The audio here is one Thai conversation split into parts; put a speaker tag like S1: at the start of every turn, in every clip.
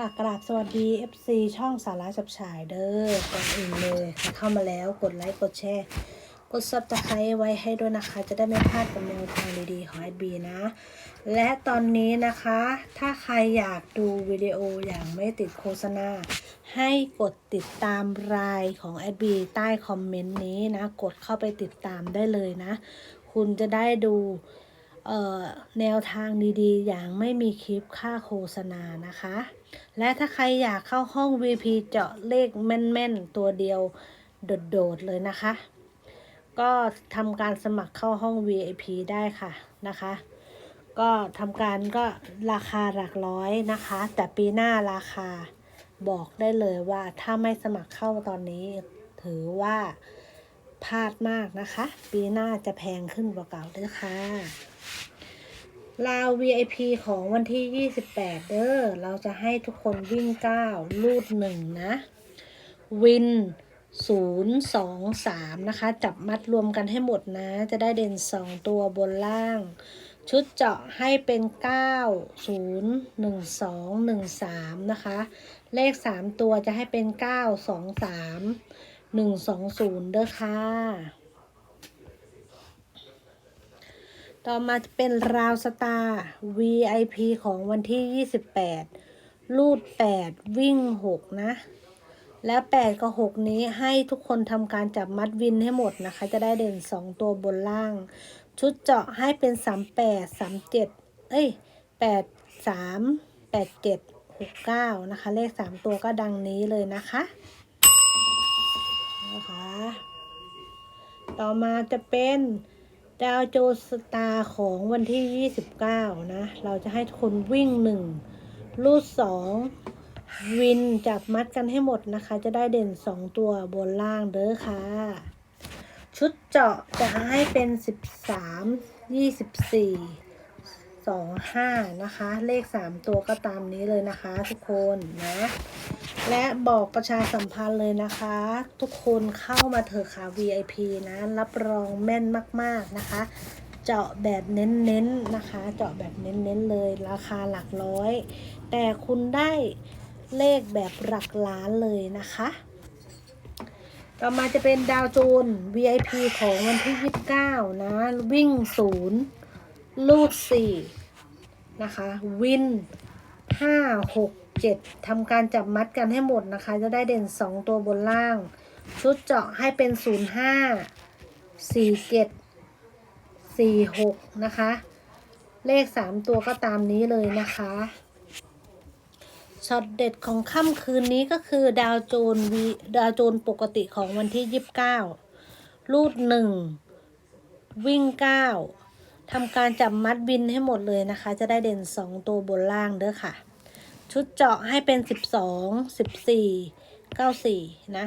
S1: ค่ะกราบสวัสดี FC ช่องสาระจับฉายเด้อก่อนอื่นเลยใครเข้ามาแล้วกดไลค์กดแชร์ กดซับสไครต์ไว้ให้ด้วยนะคะ จะได้ไม่พลาดกับแนวทางดีๆของ SB นะ และตอนนี้นะคะ ถ้าใครอยากดูวิดีโออย่างไม่ติดโฆษณา ให้กดติดตามรายของ SB ใต้คอมเมนต์นี้นะ กดเข้าไปติดตามได้เลยนะ คุณจะได้ดู แนวทางดีๆ อย่างไม่มีคลิปค่าโฆษณานะคะ และถ้าใครอยากเข้าห้อง VP เจาะเลขแม่นๆ ตัวเดียวโดดๆ เลยนะคะ ก็ทำการสมัครเข้าห้อง VIP ได้ค่ะนะคะ ก็ทำการก็ราคาหลักร้อยนะคะ แต่ปีหน้าราคาบอกได้เลยว่าถ้าไม่สมัครเข้าตอนนี้ถือว่า พลาดมากนะคะ ปีหน้าจะแพงขึ้นกว่าเก่าด้วยค่ะลาว VIP ของวันที่ 28 เด้อ เราจะให้ทุกคนวิ่ง 9 ลูด 1 นะ วิน 0 2 3 นะคะ จับมัดรวมกันให้หมดนะ จะได้เด่น 2 ตัวบนล่าง ชุดเจาะให้เป็น 9 0 1 2 1 3 นะคะ เลข 3 ตัวจะให้เป็น 9 2 3 1 2 0เด้อค่ะ ต่อมาจะเป็นราวสตาร์ VIP ของวันที่28ลูด8วิ่ง6นะ แล้ว8กับ6นี้ให้ทุกคนทำการจับมัดวินให้หมดนะคะ จะได้เด่น2ตัวบนล่าง ชุดเจาะให้เป็น38 37เอ้ย8 3 8 7 6 9นะคะ เลข3ตัวก็ดังนี้เลยนะคะ นะคะ ต่อมาจะเป็นดาวโจสตาของวันที่ 29 นะ เราจะให้คนวิ่ง1ลูด 2 วินจับมัดกันให้หมดนะคะ จะได้เด่น 2 ตัวบนล่างเด้อค่ะ ชุดเจาะจะให้เป็น 13 24 25นะคะ เลข3ตัวก็ตามนี้เลยนะคะทุกคนนะ และบอกประชาสัมพันธ์เลยนะคะ ทุกคนเข้ามาเถอะค่ะ VIP นะ รับรองแม่นมาก ๆนะคะ เจาะแบบเน้นๆนะคะ เจาะแบบเน้นๆเลย ราคาหลักร้อย แต่คุณได้เลขแบบหลักล้านเลยนะคะต่อมาจะเป็นดาวโจน VIP ของวันที่ 29 นะ วิ่ง0 ลูด4นะคะวิน5 6 7ทำการจับมัดกันให้หมดนะคะ จะได้เด่น2ตัวบนล่าง ชุดเจาะให้เป็น05 47 46นะคะ เลข3ตัวก็ตามนี้เลยนะคะช็อตเด็ดของค่ำคืนนี้ก็คือดาวโจนวีดาวโจนปกติของวันที่ 29 รูด 1 วิ่ง 9 ทำการจับมัดบินให้หมดเลยนะคะ จะได้เด่น 2 ตัวบนล่างเด้อค่ะ ชุดเจาะให้เป็น 12 14 94 นะ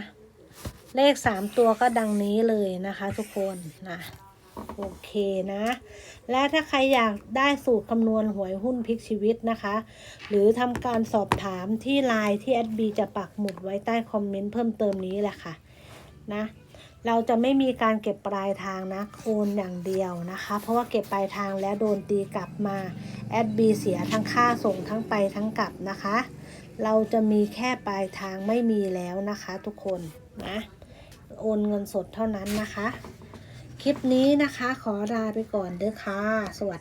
S1: เลข 3 ตัวก็ดังนี้เลยนะคะทุกคนนะโอเคนะ และถ้าใครอยากได้สูตรคำนวณหวยหุ้นพลิกชีวิตนะคะ หรือทำการสอบถามที่ไลน์ที่แอดบีจะปักหมุดไว้ใต้คอมเมนต์เพิ่มเติมนี้แหละค่ะ นะ เราจะไม่มีการเก็บปลายทางนะคูณอย่างเดียวนะคะ เพราะว่าเก็บปลายทางแล้วโดนตีกลับมาแอดบีเสียทั้งค่าส่งทั้งไปทั้งกลับนะคะ เราจะมีแค่ปลายทางไม่มีแล้วนะคะทุกคนนะโอนเงินสดเท่านั้นนะคะ คลิปนี้นะคะขอลาไปก่อนเด้อค่ะสวัสดี